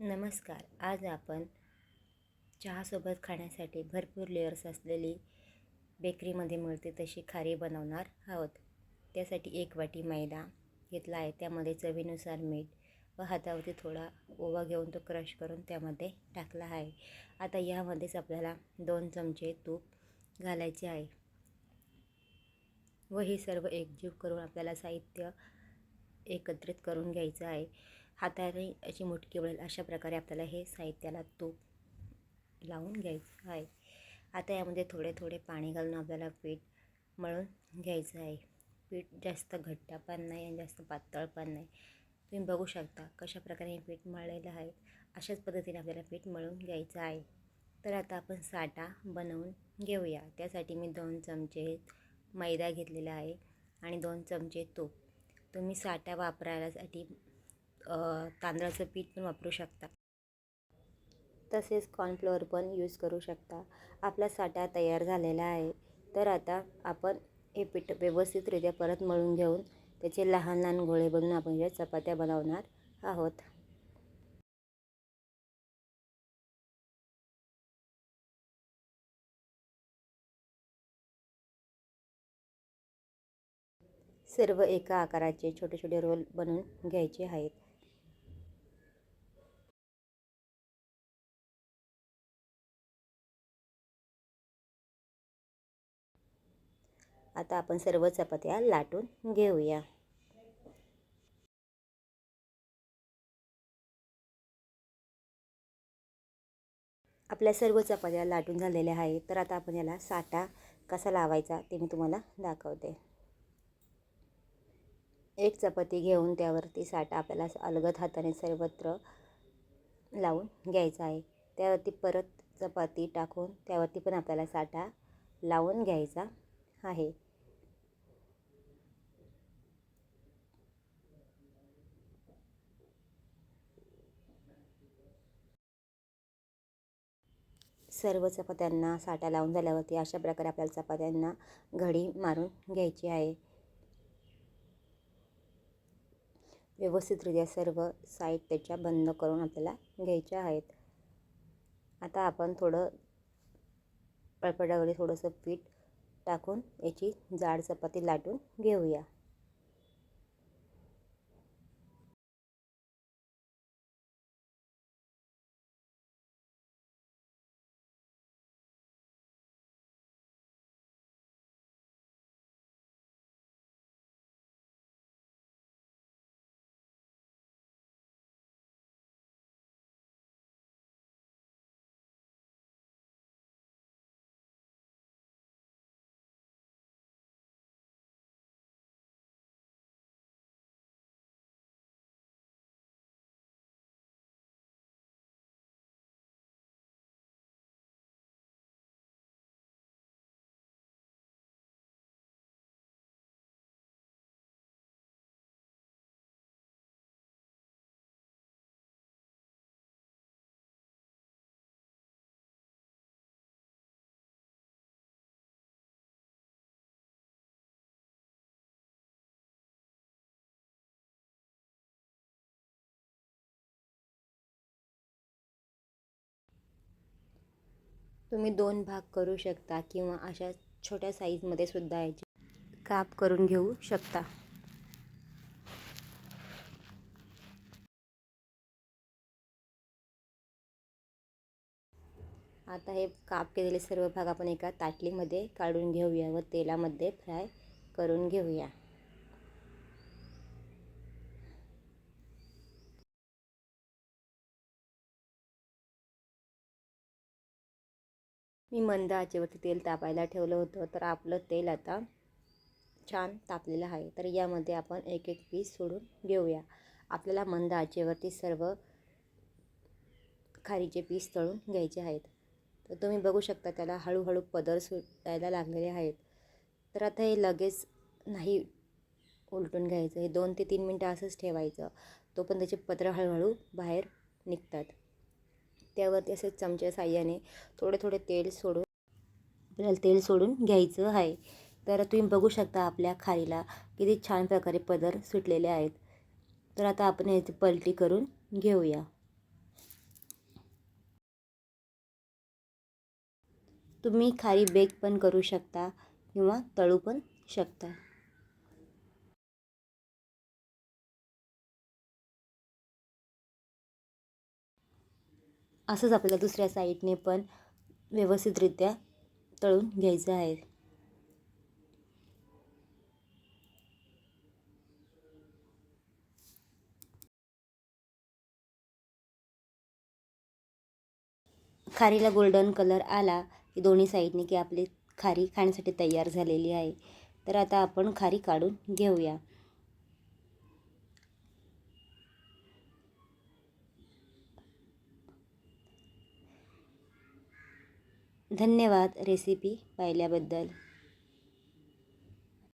नमस्कार. आज आपण चहासोबत खाण्यासाठी भरपूर लेअर्स असलेली बेकरीमध्ये मिळते तशी खारी बनवणार आहोत. त्यासाठी एक वाटी मैदा घेतला आहे. त्यामध्ये चवीनुसार मीठ व हातावरती थोडा ओवा घेऊन तो क्रश करून त्यामध्ये टाकला आहे. आता यामध्येच आपल्याला दोन चमचे तूप घालायचे आहे. व हे सर्व एकजीव करून आपल्याला साहित्य एकत्रित करून घ्यायचं आहे. हाताने अशी मुटकी वळेल अशा प्रकारे आपल्याला हे साहित्याला तूप लावून घ्यायचं आहे. आता यामध्ये थोडे थोडे पाणी घालून आपल्याला पीठ मळून घ्यायचं आहे. पीठ जास्त घट्ट पण नाही आणि जास्त पातळ पण नाही. तुम्ही बघू शकता कशा प्रकारे हे पीठ मळलेलं आहे. अशाच पद्धतीने आपल्याला पीठ मळून घ्यायचं आहे. तर आता आपण साठा बनवून घेऊया. त्यासाठी मी दोन चमचे मैदा घेतलेला आहे आणि दोन चमचे तूप. तुम्ही साठा वापरायसाठी तांदळाचं पीठ पण वापरू शकता. तसेच कॉर्नफ्लोअर पण यूज करू शकता. आपला साठा तयार झालेला आहे. तर आता आपण हे पीठ व्यवस्थितरित्या परत मळून घेऊन त्याचे लहान लहान गोळे बनवून आपण या चपात्या बनवणार आहोत. सर्व एका आकाराचे छोटे छोटे रोल बनवून घ्यायचे आहेत. आता आपण सर्व चपात्या लाटून घेऊया. आपल्या सर्व चपात्या लाटून झालेल्या आहेत. तर आता आपण याला साठा कसा लावायचा ते मी तुम्हाला दाखवते. एक चपाती घेऊन त्यावरती साठा आपल्याला अलगद हाताने सर्वत्र लावून घ्यायचा आहे. त्यावरती परत चपाती टाकून त्यावरती पण आपल्याला साठा लावून घ्यायचा आहे. सर्व चपात्यांना साठा लावून झाल्यावरती अशा प्रकारे आपल्याला चपात्यांना घडी मारून घ्यायची आहे. व्यवस्थितरित्या सर्व साईड त्याच्या बंद करून आपल्याला घ्यायच्या आहेत. आता आपण थोडं पळपटावरी थोडंसं पीठ टाकून याची जाड चपाती लाटून घेऊया. तुम्ही दोन भाग करू शकता किंवा अशा छोट्या साईजमध्ये सुद्धा याची काप करून घेऊ शकता. आता हे काप केलेले सर्व भाग आपण एका ताटलीमध्ये काढून घेऊया व तेलामध्ये फ्राय करून घेऊया. मी मंद आचेवरती तेल तापायला ठेवलं होतं तर आपलं तेल आता छान तापलेलं आहे. तर यामध्ये आपण एक एक पीस सोडून घेऊया. आपल्याला मंद आचेवरती सर्व खारीचे पीस तळून घ्यायचे आहेत. तर तुम्ही बघू शकता त्याला हळूहळू पदर सुटायला लागलेले आहेत. तर आता हे लगेच नाही उलटून घ्यायचं. हे दोन ते तीन मिनटं असंच ठेवायचं. तो पण त्याचे पत्र हळूहळू बाहेर निघतात. त्यावरती असे चमच्या साह्याने थोडे थोडे तेल सोडून आपल्याला तेल सोडून घ्यायचं आहे. तर तुम्ही बघू शकता आपल्या खारीला किती छान प्रकारे पदर सुटलेले आहेत. तर आता आपण याची पलटी करून घेऊया. तुम्ही खारी बेक पण करू शकता किंवा तळू पण शकता. असंच आपल्याला दुसऱ्या साईडने पण व्यवस्थितरित्या तळून घ्यायचं आहे. खारीला गोल्डन कलर आला की दोन्ही साईडने की आपली खारी खाण्यासाठी तयार झालेली आहे. तर आता आपण खारी काढून घेऊया. धन्यवाद रेसिपी पाहिल्याबद्दल.